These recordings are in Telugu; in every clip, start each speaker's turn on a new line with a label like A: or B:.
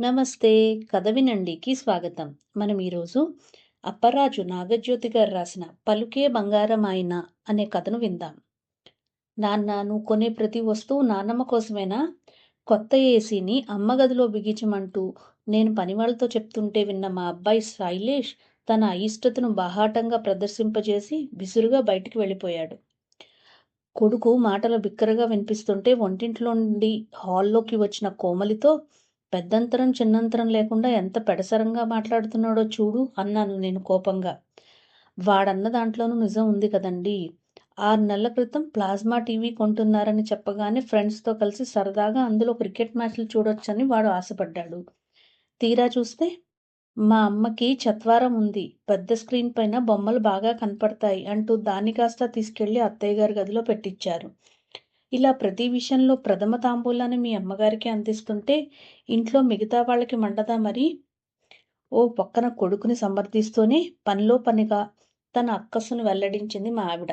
A: నమస్తే కథ వినండికి స్వాగతం. మనం ఈరోజు అప్పరాజు నాగజ్యోతి గారు రాసిన పలుకే బంగారం ఆయన అనే కథను విందాం. నాన్న నువ్వు కొనే ప్రతి వస్తువు నాన్నమ్మ కోసమేనా? కొత్త ఏసీని అమ్మ గదిలో బిగించమంటూ నేను పనివాళ్ళతో చెప్తుంటే విన్న మా అబ్బాయి శైలేష్ తన అయిష్టతను బాహాటంగా ప్రదర్శింపజేసి విసురుగా బయటికి వెళ్ళిపోయాడు. కొడుకు మాటలు బిక్కరగా వినిపిస్తుంటే వంటింట్లో నుండి హాల్లోకి వచ్చిన కోమలితో పెద్దంతరం చిన్నంతరం లేకుండా ఎంత పెడసరంగా మాట్లాడుతున్నాడో చూడు అన్నాను నేను కోపంగా. వాడన్న దాంట్లోనూ నిజం ఉంది కదండి. ఆరు నెలల క్రితం ప్లాస్మా టీవీ కొంటున్నారని చెప్పగానే ఫ్రెండ్స్తో కలిసి సరదాగా అందులో క్రికెట్ మ్యాచ్లు చూడొచ్చని వాడు ఆశపడ్డాడు. తీరా చూస్తే మా అమ్మకి చత్వారం ఉంది. పెద్ద స్క్రీన్ పైన బొమ్మలు బాగా కనపడతాయి అంటూ దాన్ని కాస్త తీసుకెళ్ళి అత్తయ్య గారి గదిలో పెట్టించారు ఇలా ప్రతి విషయంలో ప్రథమ తాంబూలాన్ని మీ అమ్మగారికి అందిస్తుంటే ఇంట్లో మిగతా వాళ్ళకి మండదా మరి? ఓ పక్కన కొడుకుని సమర్థిస్తూనే పనిలో పనిగా తన అక్కసును వెల్లడించింది మా ఆవిడ.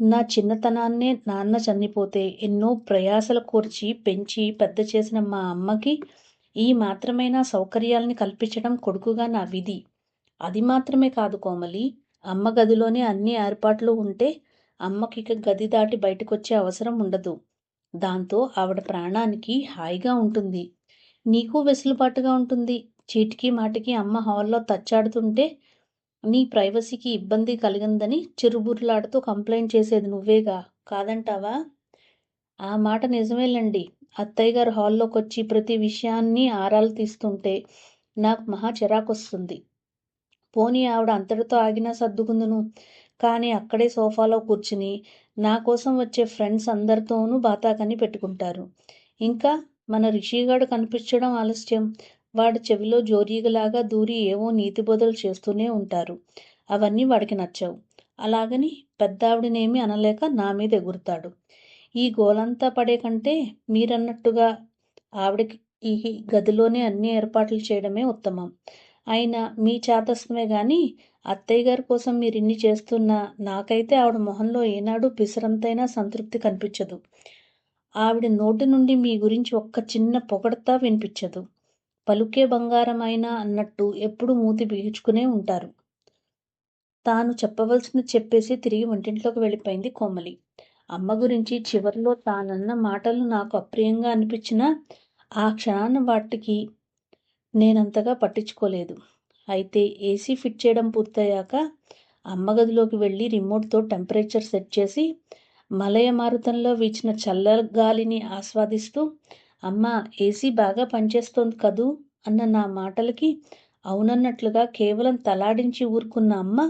A: నా చిన్నతనాన్నే నాన్న చనిపోతే ఎన్నో ప్రయాసలు కూర్చి పెంచి పెద్ద చేసిన మా అమ్మకి ఈ మాత్రమైన సౌకర్యాలని కల్పించడం కొడుకుగా నా విధి. అది మాత్రమే కాదు కోమలి అమ్మ గదిలోనే అన్ని ఏర్పాట్లు ఉంటే అమ్మకి గది దాటి బయటకొచ్చే అవసరం ఉండదు. దాంతో ఆవిడ ప్రాణానికి హాయిగా ఉంటుంది. నీకు వెసులుబాటుగా ఉంటుంది. చీటికి మాటికి అమ్మ హాల్లో తచ్చాడుతుంటే నీ ప్రైవసీకి ఇబ్బంది కలిగిందని చిరుబుర్లాడుతూ కంప్లైంట్ చేసేది నువ్వేగా? కాదంటావా? ఆ మాట నిజమేలండి. అత్తయ్య గారు హాల్లోకి వచ్చి ప్రతి విషయాన్ని ఆరాలు తీస్తుంటే నాకు మహా చిరాకొస్తుంది. పోనీ ఆవిడ అంతటితో ఆగినా సర్దుకుందును? కానీ అక్కడే సోఫాలో కూర్చుని నా కోసం వచ్చే ఫ్రెండ్స్ అందరితోనూ బాతాకని పెట్టుకుంటారు. ఇంకా మన రిషిగాడు కనిపించడం ఆలస్యం. వాడి చెవిలో జోరీగలాగా దూరి ఏవో నీతి బొదలు చేస్తూనే ఉంటారు. అవన్నీ వాడికి నచ్చవు. అలాగని పెద్దావిడనేమి అనలేక నా మీద ఎగురుతాడు. ఈ గోలంతా పడే కంటే మీరన్నట్టుగా ఆవిడకి ఈ గదిలోనే అన్ని ఏర్పాట్లు చేయడమే ఉత్తమం. అయినా మీ చేతస్థమే కానీ అత్తయ్య గారి కోసం మీరు ఇన్ని చేస్తున్నా నాకైతే ఆవిడ మొహంలో ఏనాడు పిసరంతైనా సంతృప్తి కనిపించదు. ఆవిడ నోటి నుండి మీ గురించి ఒక్క చిన్న పొగడతా వినిపించదు. పలుకే బంగారం అయినా అన్నట్టు ఎప్పుడు మూతి బిగించుకునే ఉంటారు. తాను చెప్పవలసింది చెప్పేసి తిరిగి వంటింట్లోకి వెళ్ళిపోయింది కోమలి. అమ్మ గురించి చివరిలో తానన్న మాటలు నాకు అప్రియంగా అనిపించినా ఆ క్షణాన్ని వాటికి నేనంతగా పట్టించుకోలేదు. అయితే ఏసీ ఫిట్ చేయడం పూర్తయ్యాక అమ్మ గదిలోకి వెళ్ళి రిమోట్తో టెంపరేచర్ సెట్ చేసి మలయ మారుతంలో వీచిన చల్ల గాలిని ఆస్వాదిస్తూ అమ్మ ఏసీ బాగా పనిచేస్తోంది కదూ అన్న నా మాటలకి అవునన్నట్లుగా కేవలం తలాడించి ఊరుకున్న అమ్మ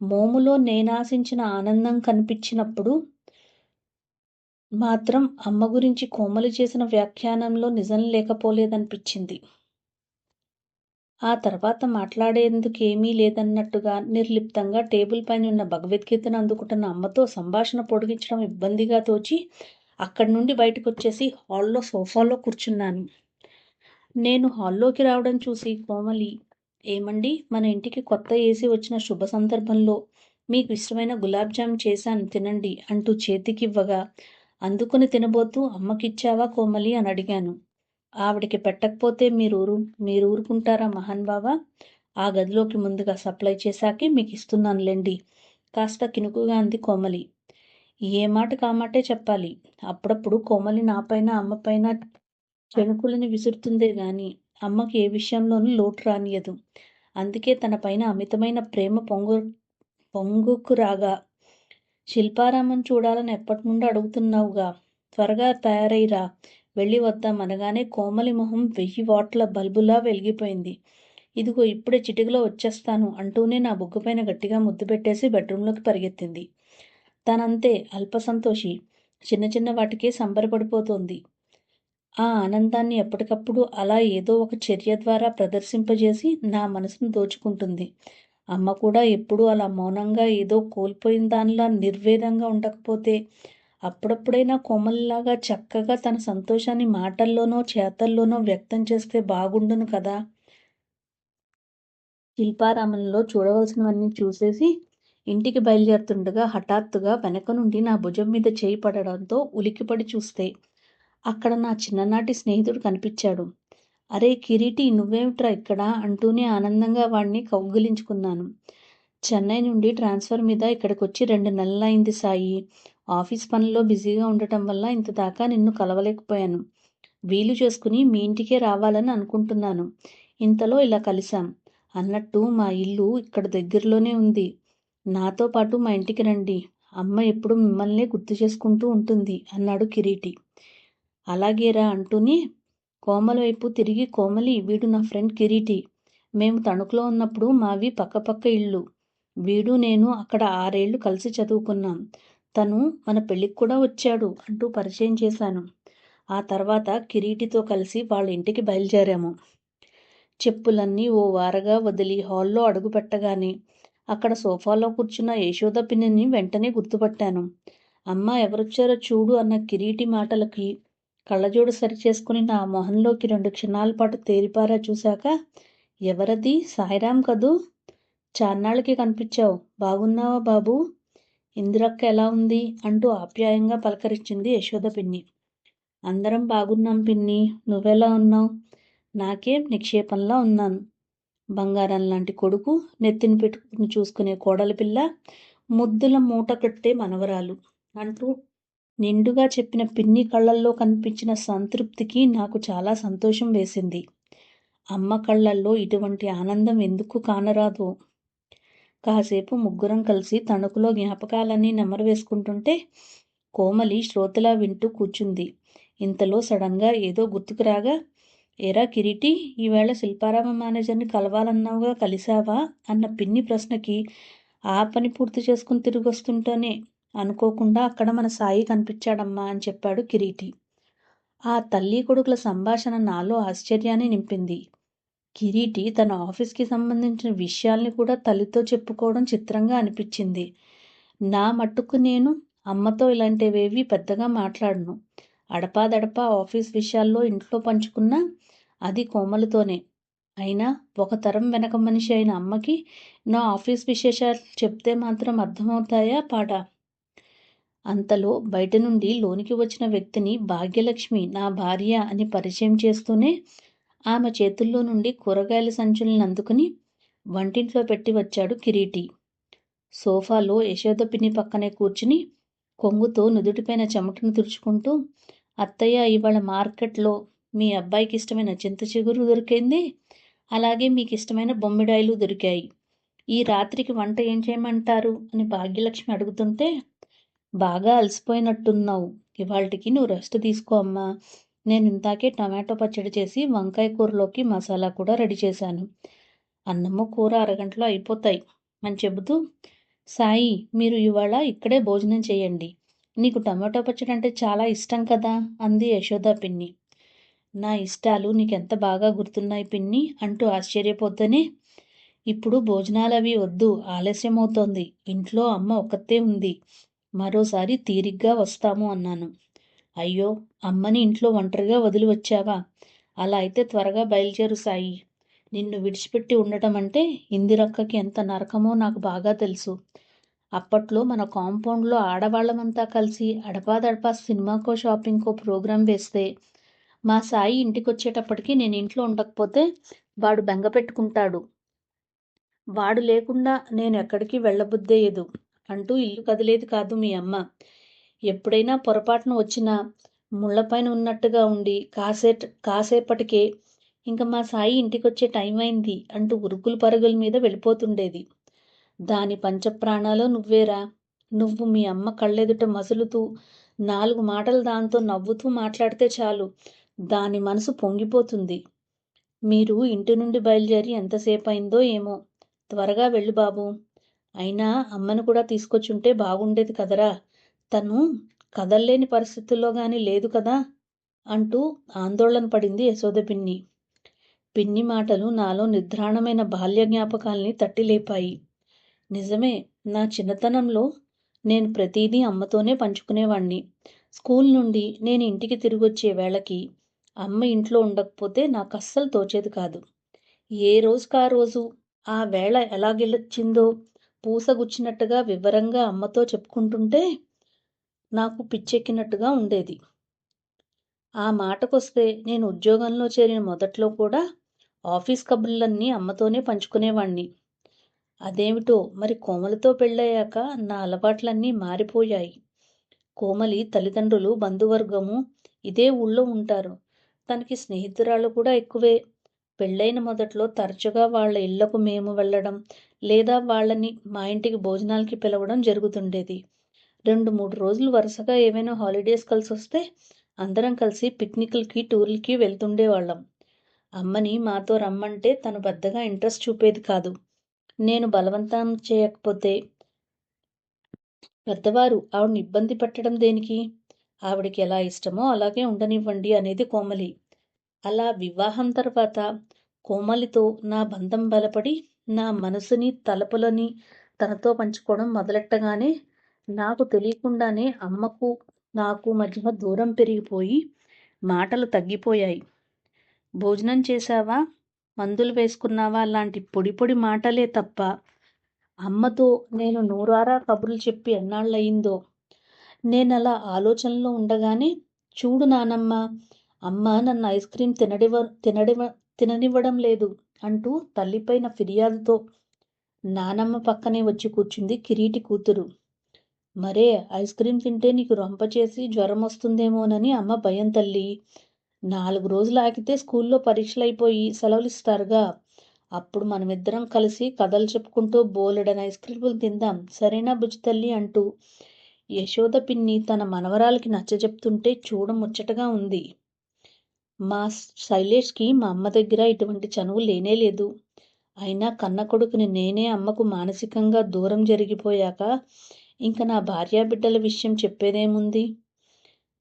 A: మోములో నేనాశించిన ఆనందం కనిపించినప్పుడు మాత్రం అమ్మ గురించి కోమలి చేసిన వ్యాఖ్యానంలో నిజం లేకపోలేదనిపించింది. ఆ తర్వాత మాట్లాడేందుకు ఏమీ లేదన్నట్టుగా నిర్లిప్తంగా టేబుల్ పైన ఉన్న భగవద్గీతను అందుకుంటున్న అమ్మతో సంభాషణ పొడిగించడం ఇబ్బందిగా తోచి అక్కడి నుండి బయటకు వచ్చేసి హాల్లో సోఫాలో కూర్చున్నాను. నేను హాల్లోకి రావడం చూసి కోమలి ఏమండి మన ఇంటికి కొత్త ఏసీ వచ్చిన శుభ సందర్భంలో మీకు ఇష్టమైన గులాబ్ జామ్ చేశాను తినండి అంటూ చేతికివ్వగా అందుకుని తినబోతూ అమ్మకిచ్చావా కోమలి? అని అడిగాను. ఆవిడకి పెట్టకపోతే మీరు ఊరు మీరు ఊరుకుంటారా మహాన్ బాబా ఆ గదిలోకి ముందుగా సప్లై చేశాకే మీకు ఇస్తున్నానులేండి కాస్త కినుకుగా అంది కోమలి. ఏ మాట కామాటే చెప్పాలి? అప్పుడప్పుడు కోమలి నాపైన అమ్మపైన చెణుకులని విసురుతుందే గాని అమ్మకి ఏ విషయంలోనూ లోటు రానియదు. అందుకే తన పైన అమితమైన ప్రేమ పొంగు పొంగుకు రాగా శిల్పారామం చూడాలని ఎప్పటి నుండి అడుగుతున్నావుగా. త్వరగా తయారైరా వెళ్ళి వద్దాం అనగానే కోమలి మొహం వెయ్యి వాట్ల బల్బులా వెలిగిపోయింది. ఇదిగో ఇప్పుడే చిటికలో వచ్చేస్తాను అంటూనే నా బుగ్గపైన గట్టిగా ముద్దు పెట్టేసి బెడ్రూమ్లోకి పరిగెత్తింది. తనంతే అల్పసంతోషి చిన్న చిన్న వాటికే సంబరపడిపోతోంది. ఆ ఆనందాన్ని ఎప్పటికప్పుడు అలా ఏదో ఒక చర్య ద్వారా ప్రదర్శింపజేసి నా మనసును దోచుకుంటుంది. అమ్మ కూడా ఎప్పుడూ అలా మౌనంగా ఏదో కోల్పోయిన దానిలా నిర్వేదంగా ఉండకపోతే అప్పుడప్పుడైనా కోమల్లాగా చక్కగా తన సంతోషాన్ని మాటల్లోనో చేతల్లోనో వ్యక్తం చేస్తే బాగుండును కదా? శిల్పారామంలో చూడవలసినవన్నీ చూసేసి ఇంటికి బయలుదేరుతుండగా హఠాత్తుగా వెనక నుండి నా భుజం మీద చేయి పడడంతో ఉలికిపడి చూస్తే అక్కడ నా చిన్ననాటి స్నేహితుడు కనిపించాడు. అరే కిరీటి నువ్వేమిట్రా ఇక్కడ? అంటూనే ఆనందంగా వాడిని కౌగిలించుకున్నాను. చెన్నై నుండి ట్రాన్స్ఫర్ మీద ఇక్కడికి వచ్చి రెండు నెలలైంది సాయి. ఆఫీస్ పనుల్లో బిజీగా ఉండటం వల్ల ఇంత దాకా నిన్ను కలవలేకపోయాను. వీలు చేసుకుని మీ ఇంటికే రావాలని అనుకుంటున్నాను. ఇంతలో ఇలా కలిశాం. అన్నట్టు మా ఇల్లు ఇక్కడ దగ్గరలోనే ఉంది. నాతో పాటు మా ఇంటికి రండి. అమ్మ ఎప్పుడు మిమ్మల్నే గుర్తు చేసుకుంటూ ఉంటుంది అన్నాడు కిరీటి. అలాగేరా అంటూనే కోమల వైపు తిరిగి కోమలి వీడు నా ఫ్రెండ్ కిరీటి. మేము తణుకులో ఉన్నప్పుడు మావి పక్కపక్క ఇళ్ళు వీడు నేను అక్కడ ఆరేళ్ళు కలిసి చదువుకున్నాం. తను మన పెళ్ళికి కూడా వచ్చాడు అంటూ పరిచయం చేశాను. ఆ తర్వాత కిరీటితో కలిసి వాళ్ళ ఇంటికి బయలుదేరాము. చెప్పులన్నీ ఓ వారగా వదిలి హాల్లో అడుగుపెట్టగానే అక్కడ సోఫాలో కూర్చున్న యశోద పిన్నిని వెంటనే గుర్తుపట్టాను. అమ్మ ఎవరొచ్చారో చూడు అన్న కిరీటి మాటలకి కళ్ళజోడు సరిచేసుకుని నా మొహంలోకి రెండు క్షణాల పాటు తేరిపారా చూశాక ఎవరది? సాయిరాం కదూ? చాన్నాళ్ళకి కనిపించావు. బాగున్నావా బాబు? ఇందిరక్క ఎలా ఉంది? అంటూ ఆప్యాయంగా పలకరించింది యశోద పిన్ని. అందరం బాగున్నాం పిన్ని. నువ్వెలా ఉన్నావు? నాకేం నిక్షేపంలా ఉన్నాను. బంగారం లాంటి కొడుకు నెత్తిని పెట్టుకుని చూసుకునే కోడలి పిల్ల ముద్దుల మూట కట్టే మనవరాలు అంటూ నిండుగా చెప్పిన పిన్ని కళ్ళల్లో కనిపించిన సంతృప్తికి నాకు చాలా సంతోషం వేసింది. అమ్మ కళ్ళల్లో ఇటువంటి ఆనందం ఎందుకు కానరాదు? కాసేపు ముగ్గురం కలిసి తణుకులో జ్ఞాపకాలన్నీ నెమరవేసుకుంటుంటే కోమలి శ్రోతలా వింటూ కూర్చుంది. ఇంతలో సడన్గా ఏదో గుర్తుకు రాగా ఏరా కిరీటి ఈవేళ శిల్పారామ మేనేజర్ని కలవాలన్నావుగా కలిశావా అన్న పిన్ని ప్రశ్నకి ఆ పని పూర్తి చేసుకుని తిరిగి వస్తుంటేనే అనుకోకుండా అక్కడ మన సాయి కనిపించాడమ్మా అని చెప్పాడు కిరీటి. ఆ తల్లి కొడుకుల సంభాషణ నాలో ఆశ్చర్యాన్ని నింపింది. కిరీటి తన ఆఫీస్కి సంబంధించిన విషయాల్ని కూడా తల్లితో చెప్పుకోవడం చిత్రంగా అనిపించింది. నా మట్టుకు నేను అమ్మతో ఇలాంటివేవి పెద్దగా మాట్లాడను. అడపాదడపా ఆఫీస్ విషయాల్లో ఇంట్లో పంచుకున్నా అది కోమలతోనే. అయినా ఒక తరం వెనక మనిషి అయిన అమ్మకి నా ఆఫీస్ విశేషాలు చెప్తే మాత్రం అర్థమవుతాయా పాట? అంతలో బయట నుండి లోనికి వచ్చిన వ్యక్తిని భాగ్యలక్ష్మి నా భార్య అని పరిచయం చేస్తూనే ఆమె చేతుల్లో నుండి కూరగాయల సంచులను అందుకుని వంటింట్లో పెట్టి వచ్చాడు కిరీటి. సోఫాలో యశోద పిన్ని పక్కనే కూర్చుని కొంగుతో నుదుటిపైన చెమటను తుడుచుకుంటూ అత్తయ్య ఇవాళ మార్కెట్లో మీ అబ్బాయికి ఇష్టమైన చింత చిగురు దొరికింది. అలాగే మీకు ఇష్టమైన బొమ్మిడాయిలు దొరికాయి. ఈ రాత్రికి వంట ఏం చేయమంటారు? అని భాగ్యలక్ష్మి అడుగుతుంటే బాగా అలసిపోయినట్టున్నావు. ఇవాళకి నువ్వు రెస్ట్ తీసుకో అమ్మా. నేను ఇంతాకే టమాటో పచ్చడి చేసి వంకాయ కూరలోకి మసాలా కూడా రెడీ చేశాను. అన్నము కూర అరగంటలో అయిపోతాయి. అని చెబుతూ సాయి మీరు ఇవాళ ఇక్కడే భోజనం చేయండి. నీకు టమాటో పచ్చడి అంటే చాలా ఇష్టం కదా అంది యశోద పిన్ని. నా ఇష్టాలు నీకెంత బాగా గుర్తున్నాయి పిన్ని అంటూ ఆశ్చర్యపోతేనే. ఇప్పుడు భోజనాలు అవి వద్దు ఆలస్యమవుతోంది. ఇంట్లో అమ్మ ఒక్కతే ఉంది. మరోసారి తీరిగ్గా వస్తాము అన్నాను. అయ్యో అమ్మని ఇంట్లో ఒంటరిగా వదిలి వచ్చావా అలా అయితే త్వరగా బయలుదేరు సాయి. నిన్ను విడిచిపెట్టి ఉండటం అంటే ఇందిరక్కకి ఎంత నరకమో నాకు బాగా తెలుసు. అప్పట్లో మన కాంపౌండ్లో ఆడవాళ్ళమంతా కలిసి అడపాదడపా సినిమాకో షాపింగ్కో ప్రోగ్రాం వేస్తే మా సాయి ఇంటికి వచ్చేటప్పటికి నేను ఇంట్లో ఉండకపోతే వాడు బెంగ పెట్టుకుంటాడు. వాడు లేకుండా నేను ఎక్కడికి వెళ్ళబుద్దేయదు అంటూ ఇల్లు కదిలేది కాదు మీ అమ్మ. ఎప్పుడైనా పొరపాటున వచ్చిన ముళ్ళపైన ఉన్నట్టుగా ఉండి కాసే కాసేపటికే ఇంకా మా సాయి ఇంటికొచ్చే టైం అయింది అంటూ ఉరుకులు పరుగుల మీద వెళ్ళిపోతుండేది. దాని పంచప్రాణాలో నువ్వేరా? నువ్వు మీ అమ్మ కళ్ళెదుట మసులుతూ నాలుగు మాటలు దాంతో నవ్వుతూ మాట్లాడితే చాలు. దాని మనసు పొంగిపోతుంది. మీరు ఇంటి నుండి బయలుదేరి ఎంతసేపు అయిందో ఏమో. త్వరగా వెళ్ళు బాబు. అయినా అమ్మను కూడా తీసుకొచ్చుంటే బాగుండేది కదరా? తను కదల్లేని పరిస్థితుల్లో గాని లేదు కదా అంటూ ఆందోళన పడింది యశోద పిన్ని. పిన్ని మాటలు నాలో నిద్రాణమైన బాల్య జ్ఞాపకాల్ని తట్టిలేపాయి. నిజమే నా చిన్నతనంలో నేను ప్రతిదీ అమ్మతోనే పంచుకునేవాణ్ణి. స్కూల్ నుండి నేను ఇంటికి తిరిగొచ్చే వేళకి అమ్మ ఇంట్లో ఉండకపోతే నాకు అస్సలు తోచేది కాదు. ఏ రోజుకా రోజు ఆ వేళ ఎలా గెలొచ్చిందో పూసగుచ్చినట్టుగా వివరంగా అమ్మతో చెప్పుకుంటుంటే నాకు పిచ్చెక్కినట్టుగా ఉండేది. ఆ మాటకొస్తే నేను ఉద్యోగంలో చేరిన మొదట్లో కూడా ఆఫీస్ కబుర్లన్నీ అమ్మతోనే పంచుకునేవాణ్ణి. అదేమిటో మరి కోమలితో పెళ్ళయ్యాక నా అలవాట్లన్నీ మారిపోయాయి. కోమలి తల్లిదండ్రులు బంధువర్గము ఇదే ఊళ్ళో ఉంటారు. తనకి స్నేహితురాళ్ళు కూడా ఎక్కువే. పెళ్ళైన మొదట్లో తరచుగా వాళ్ళ ఇళ్ళకు మేము వెళ్ళడం లేదా వాళ్ళని మా ఇంటికి భోజనాలకి పిలవడం జరుగుతుండేది. రెండు మూడు రోజులు వరుసగా ఏవైనా హాలిడేస్ కలిసి వస్తే అందరం కలిసి పిక్నిక్లకి టూర్లకి వెళ్తుండేవాళ్ళం అమ్మని మాతో రమ్మంటే తను పెద్దగా ఇంట్రెస్ట్ చూపేది కాదు. నేను బలవంతం చేయకపోతే పెద్దవారు ఆవిడని ఇబ్బంది పెట్టడం దేనికి? ఆవిడకి ఎలా ఇష్టమో అలాగే ఉండనివ్వండి అనేది కోమలి. అలా వివాహం తర్వాత కోమలితో నా బంధం బలపడి నా మనసుని తలపులని తనతో పంచుకోవడం మొదలెట్టగానే నాకు తెలియకుండానే అమ్మకు నాకు మధ్య దూరం పెరిగిపోయి మాటలు తగ్గిపోయాయి. భోజనం చేశావా? మందులు వేసుకున్నావా? లాంటి పొడి పొడి మాటలే తప్ప అమ్మతో నేను నూరారా కబుర్లు చెప్పి ఎన్నాళ్ళయిందో. నేను అలా ఆలోచనలో ఉండగానే చూడు నానమ్మ అమ్మ నన్ను ఐస్ క్రీమ్ తినడివ తినడివ తిననివ్వడం లేదు అంటూ తల్లిపైన ఫిర్యాదుతో నానమ్మ పక్కనే వచ్చి కూర్చుంది కిరీటి కూతురు. మరే ఐస్ క్రీమ్ తింటే నీకు రొంప చేసి జ్వరం వస్తుందేమోనని అమ్మ భయం తల్లి. నాలుగు రోజులు ఆగితే స్కూల్లో పరీక్షలు అయిపోయి సెలవులు ఇస్తారుగా అప్పుడు మనమిద్దరం కలిసి కథలు చెప్పుకుంటూ బోలెడని ఐస్ క్రీములు తిందాం. సరేనా బుజ్జి తల్లి అంటూ యశోద పిన్ని తన మనవరాలకి నచ్చజెప్తుంటే చూడ ముచ్చటగా ఉంది. మా శైలేష్కి మా అమ్మ దగ్గర ఇటువంటి చనువు లేనే లేదు. అయినా కన్న కొడుకుని నేనే అమ్మకు మానసికంగా దూరం జరిగిపోయాక ఇంకా నా భార్యాబిడ్డల విషయం చెప్పేదేముంది?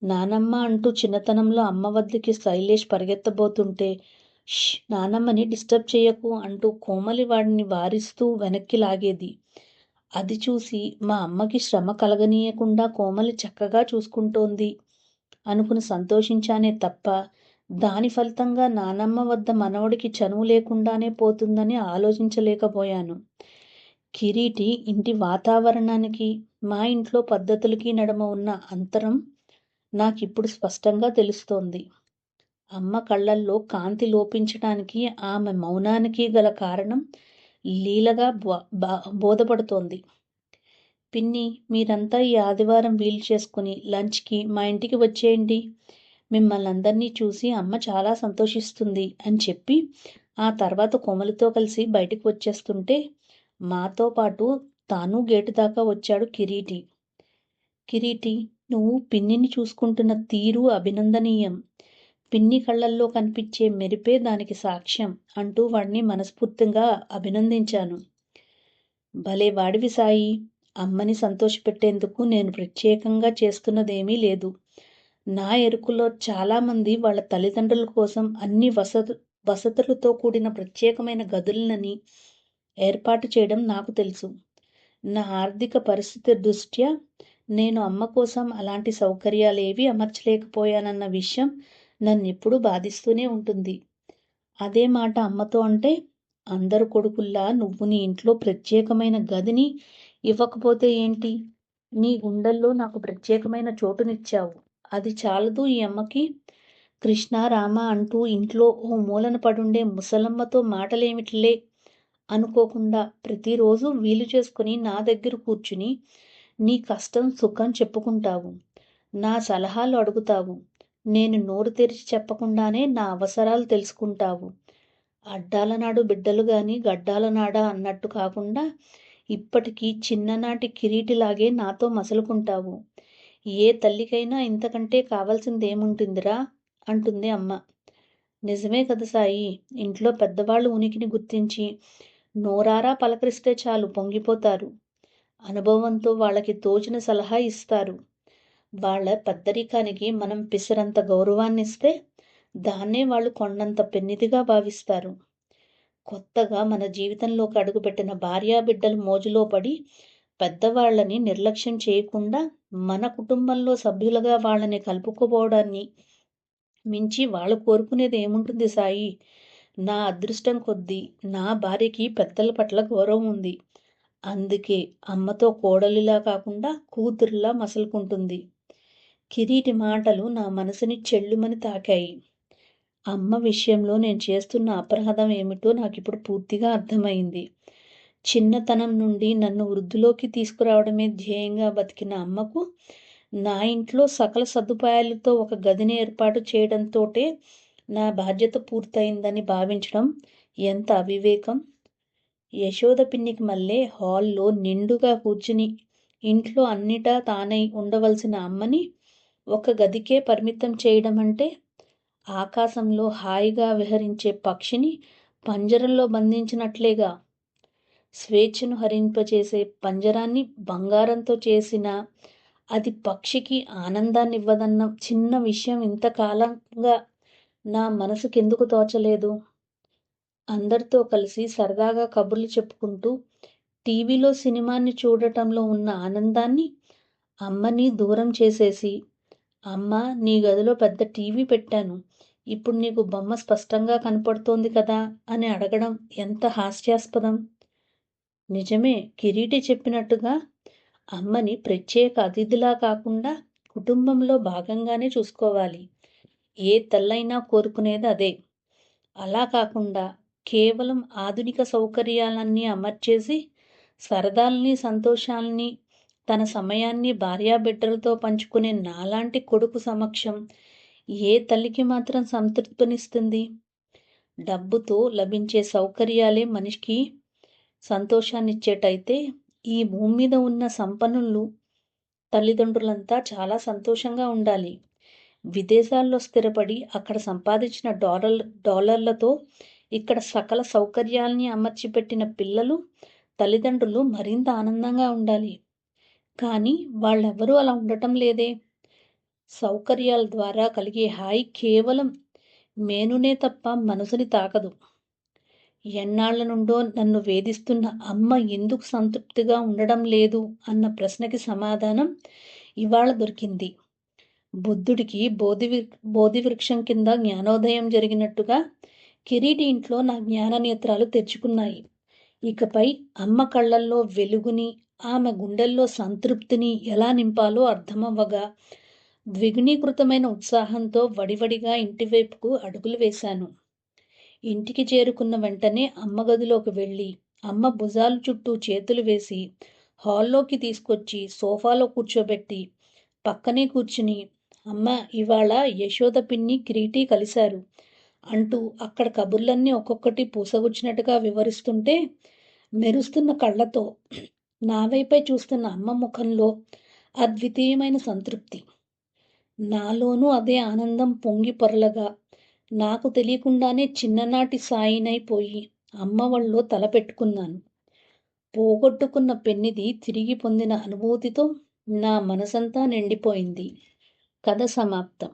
A: నానమ్మ అంటూ చిన్నతనంలో అమ్మ వద్దకి శైలేష్ పరిగెత్తబోతుంటే ష్ నానమ్మని డిస్టర్బ్ చేయకు అంటూ కోమలి వాడిని వారిస్తూ వెనక్కి లాగేది. అది చూసి మా అమ్మకి శ్రమ కలగనీయకుండా కోమలి చక్కగా చూసుకుంటోంది. అనుకుని సంతోషించానే తప్ప దాని ఫలితంగా నానమ్మ వద్ద మనవడికి చనువు లేకుండానే పోతుందని ఆలోచించలేకపోయాను. కిరీటి ఇంటి వాతావరణానికి మా ఇంట్లో పద్ధతులకి నడమ ఉన్న అంతరం నాకిప్పుడు స్పష్టంగా తెలుస్తోంది. అమ్మ కళ్ళల్లో కాంతి లోపించటానికి ఆమె మౌనానికి గల కారణం లీలగా బోధపడుతోంది. పిన్ని మీరంతా ఈ ఆదివారం వీలు చేసుకుని లంచ్కి మా ఇంటికి వచ్చేయండి. మిమ్మల్ని అందరినీ చూసి అమ్మ చాలా సంతోషిస్తుంది అని చెప్పి ఆ తర్వాత కొమలితో కలిసి బయటికి వచ్చేస్తుంటే మాతో పాటు తాను గేటు దాకా వచ్చాడు కిరీటి. కిరీటి నువ్వు పిన్నిని చూసుకుంటున్న తీరు అభినందనీయం. పిన్ని కళ్ళల్లో కనిపించే మెరిపే దానికి సాక్ష్యం అంటూ వాడిని మనస్ఫూర్తిగా అభినందించాను. భలే వాడివి సాయి. అమ్మని సంతోషపెట్టేందుకు నేను ప్రత్యేకంగా చేస్తున్నదేమీ లేదు. నా ఎరుకులో చాలామంది వాళ్ళ తల్లిదండ్రుల కోసం అన్ని వసతు వసతులతో కూడిన ప్రత్యేకమైన గదులనని ఏర్పాటు చేయడం నాకు తెలుసు. నా ఆర్థిక పరిస్థితి దృష్ట్యా నేను అమ్మ కోసం అలాంటి సౌకర్యాలు ఏవి అమర్చలేకపోయానన్న విషయం నన్ను ఎప్పుడూ బాధిస్తూనే ఉంటుంది. అదే మాట అమ్మతో అంటే అందరు కొడుకుల్లా నువ్వు నీ ఇంట్లో ప్రత్యేకమైన గదిని ఇవ్వకపోతే ఏంటి? నీ గుండెల్లో నాకు ప్రత్యేకమైన చోటునిచ్చావు. అది చాలదు ఈ అమ్మకి. కృష్ణ రామ అంటూ ఇంట్లో ఓ మూలన పడుండే ముసలమ్మతో మాటలేమిటిలే? అనుకోకుండా ప్రతిరోజు వీలు చేసుకుని నా దగ్గర కూర్చుని నీ కష్టం సుఖం చెప్పుకుంటావు. నా సలహాలు అడుగుతావు. నేను నోరు తెరిచి చెప్పకుండానే నా అవసరాలు తెలుసుకుంటావు. అడ్డాలనాడు బిడ్డలు గాని గడ్డాలనాడా అన్నట్టు కాకుండా ఇప్పటికీ చిన్ననాటి కిరీటిలాగే నాతో మసలుకుంటావు. ఏ తల్లికైనా ఇంతకంటే కావాల్సిందేముంటుందిరా? అంటుంది అమ్మ. నిజమే కదా సాయి. ఇంట్లో పెద్దవాళ్ళు ఉనికిని గుర్తించి నోరారా పలకరిస్తే చాలు పొంగిపోతారు. అనుభవంతో వాళ్ళకి తోచిన సలహా ఇస్తారు. వాళ్ళ పెద్దరికానికి మనం పిసరంత గౌరవాన్ని ఇస్తే దాన్నే వాళ్ళు కొండంత పెన్నిదిగా భావిస్తారు. కొత్తగా మన జీవితంలోకి అడుగుపెట్టిన భార్యాబిడ్డలు మోజులో పడి పెద్దవాళ్ళని నిర్లక్ష్యం చేయకుండా మన కుటుంబంలో సభ్యులుగా వాళ్ళని కలుపుకోపోవడాన్ని మించి వాళ్ళు కోరుకునేది ఏముంటుంది సాయి? నా అదృష్టం కొద్దీ నా భార్యకి పెద్దల పట్ల గౌరవం ఉంది. అందుకే అమ్మతో కోడలిలా కాకుండా కూతురులా మసలుకుంటుంది. కిరీటి మాటలు నా మనసుని చెల్లుమని తాకాయి. అమ్మ విషయంలో నేను చేస్తున్న అపరాధం ఏమిటో నాకు ఇప్పుడు పూర్తిగా అర్థమైంది. చిన్నతనం నుండి నన్ను వృద్ధిలోకి తీసుకురావడమే ధ్యేయంగా బతికిన అమ్మకు నా ఇంట్లో సకల సదుపాయాలతో ఒక గదిని ఏర్పాటు చేయడంతోటే నా బాధ్యత పూర్తయిందని భావించడం ఎంత అవివేకం? యశోద పిన్నికి మళ్ళీ హాల్లో నిండుగా కూర్చుని ఇంట్లో అన్నిటా తానై ఉండవలసిన అమ్మని ఒక గదికే పరిమితం చేయడం అంటే ఆకాశంలో హాయిగా విహరించే పక్షిని పంజరంలో బంధించినట్లేగా? స్వేచ్ఛను హరింపచేసే పంజరాన్ని బంగారంతో చేసిన అది పక్షికి ఆనందాన్ని ఇవ్వదన్న చిన్న విషయం ఇంతకాలంగా నా మనసుకెందుకు తోచలేదు? అందరితో కలిసి సరదాగా కబుర్లు చెప్పుకుంటూ టీవీలో సినిమాని చూడటంలో ఉన్న ఆనందాన్ని అమ్మని దూరం చేసేసి అమ్మ నీ గదిలో పెద్ద టీవీ పెట్టాను. ఇప్పుడు నీకు బొమ్మ స్పష్టంగా కనపడుతోంది కదా? అని అడగడం ఎంత హాస్యాస్పదం? నిజమే కిరీటి చెప్పినట్టుగా అమ్మని ప్రత్యేక అతిథిలా కాకుండా కుటుంబంలో భాగంగానే చూసుకోవాలి. ఏ తల్లైనా కోరుకునేది అదే. అలా కాకుండా కేవలం ఆధునిక సౌకర్యాలన్నీ అమర్చేసి సరదాల్ని సంతోషాల్ని తన సమయాన్ని భార్యాబిడ్డలతో పంచుకునే నాలాంటి కొడుకు సమక్షం ఏ తల్లికి మాత్రం సంతృప్తినిస్తుంది? డబ్బుతో లభించే సౌకర్యాలే మనిషికి సంతోషాన్నిచ్చేటైతే ఈ భూమి మీద ఉన్న సంపన్నులు తల్లిదండ్రులంతా చాలా సంతోషంగా ఉండాలి. విదేశాల్లో స్థిరపడి అక్కడ సంపాదించిన డాలర్ డాలర్లతో ఇక్కడ సకల సౌకర్యాల్ని అమర్చిపెట్టిన పిల్లలు తల్లిదండ్రులు మరింత ఆనందంగా ఉండాలి. కానీ వాళ్ళెవరూ అలా ఉండటం లేదే. సౌకర్యాల ద్వారా కలిగే హాయి కేవలం మేనునే తప్ప మనసుని తాకదు. ఎన్నాళ్ళ నుండో నన్ను వేధిస్తున్న అమ్మ ఎందుకు సంతృప్తిగా ఉండడం లేదు అన్న ప్రశ్నకి సమాధానం ఇవాళ దొరికింది. బుద్ధుడికి బోధి బోధి వృక్షం కింద జ్ఞానోదయం జరిగినట్టుగా కిరీటి ఇంట్లో నా జ్ఞాన నేత్రాలు తెచ్చుకున్నాయి ఇకపై అమ్మ కళ్ళల్లో వెలుగుని ఆమె గుండెల్లో సంతృప్తిని ఎలా నింపాలో అర్థమవ్వగా ద్విగుణీకృతమైన ఉత్సాహంతో వడివడిగా ఇంటివైపుకు అడుగులు వేశాను. ఇంటికి చేరుకున్న వెంటనే అమ్మ గదిలోకి వెళ్ళి అమ్మ భుజాలు చుట్టూ చేతులు వేసి హాల్లోకి తీసుకొచ్చి సోఫాలో కూర్చోబెట్టి పక్కనే కూర్చుని అమ్మ ఇవాళ యశోద పిన్ని కిరీటి కలిశారు. అంటూ అక్కడ కబుర్లన్నీ ఒక్కొక్కటి పూసగుచ్చినట్టుగా వివరిస్తుంటే మెరుస్తున్న కళ్ళతో నా వైపై చూస్తున్న అమ్మ ముఖంలో అద్వితీయమైన సంతృప్తి. నాలోనూ అదే ఆనందం పొంగి పొరలగా నాకు తెలియకుండానే చిన్ననాటి సాయినైపోయి అమ్మ వాళ్ళలో తలపెట్టుకున్నాను పోగొట్టుకున్న పెన్నిది తిరిగి పొందిన అనుభూతితో నా మనసంతా నిండిపోయింది. కథ సమాప్తం.